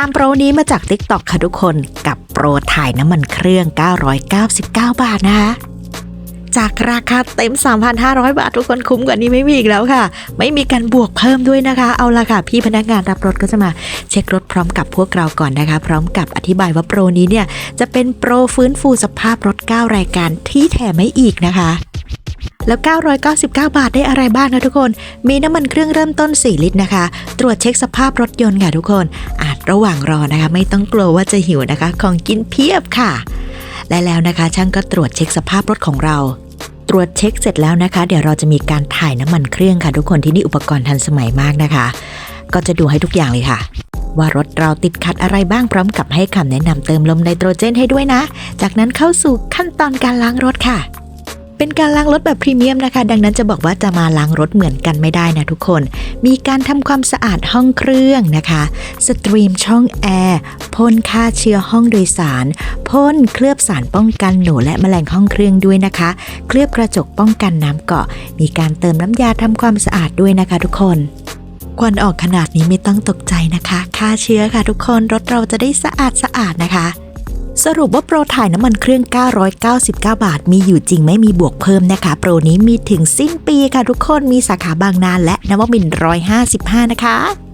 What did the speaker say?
ามโปรนี้มาจาก TikTok ค่ะทุกคนกับโปรถ่ายน้ำมันเครื่อง 999 บาทนะคะจากราคาเต็ม 3,500 บาท ทุกคนคุ้มกว่านี้ไม่มีอีกแล้วค่ะ ไม่มีการบวกเพิ่มด้วยนะคะ เอาละค่ะ พี่พนักงานรับรถก็จะมาเช็ครถพร้อมกับพวกเราก่อนนะคะ พร้อมกับอธิบายว่าโปรนี้เนี่ย จะเป็นโปรฟื้นฟูสภาพรถ 9 รายการที่แถมไม่อีกนะคะ แล้ว 999 บาทได้อะไรบ้างนะทุกคน มีน้ำมันเครื่องเริ่มต้น 4 ลิตรนะคะ ตรวจเช็คสภาพรถยนต์ค่ะทุกคน อาจระหว่างรอนะคะ ไม่ต้องกลัวว่าจะหิวนะคะ ของกินเพียบค่ะ และแล้วนะคะ ช่างก็ตรวจเช็คสภาพรถของเราตรวจเช็คเสร็จแล้วนะคะ เดี๋ยวเราจะมีการถ่ายน้ำมันเครื่องค่ะทุกคนที่นี่อุปกรณ์ทันสมัยมากนะคะ ก็จะดูให้ทุกอย่างเลยค่ะ ว่ารถเราติดขัดอะไรบ้างพร้อมกับให้คำแนะนำเติมลมไนโตรเจนให้ด้วยนะ จากนั้นเข้าสู่ขั้นตอนการล้างรถค่ะ เป็นการล้างรถแบบพรีเมียมนะคะ ดังนั้นจะบอกว่าจะมาล้างรถเหมือนกันไม่ได้นะทุกคน มีการทำความสะอาดห้องเครื่องนะคะ สตรีมช่องแอร์พ่นฆ่าเชื้อห้องโดยสารพ่นเคลือบสารป้องกันหนูและแมลงห้องเครื่องด้วยนะคะ เคลือบกระจกป้องกันน้ำเกาะ มีการเติมน้ำยาทำความสะอาดด้วยนะคะ ทุกคนควันออกขนาดนี้ไม่ต้องตกใจนะคะฆ่าเชื้อค่ะทุกคนรถเราจะได้สะอาดสะอาดนะคะ สรุปว่าโปรถ่ายน้ำมันเครื่อง 999 บาท มีอยู่จริงไม่มีบวกเพิ่มนะคะ โปรนี้มีถึงสิ้นปีค่ะทุกคน มีสาขาบางนาและนวมิน155 นะคะ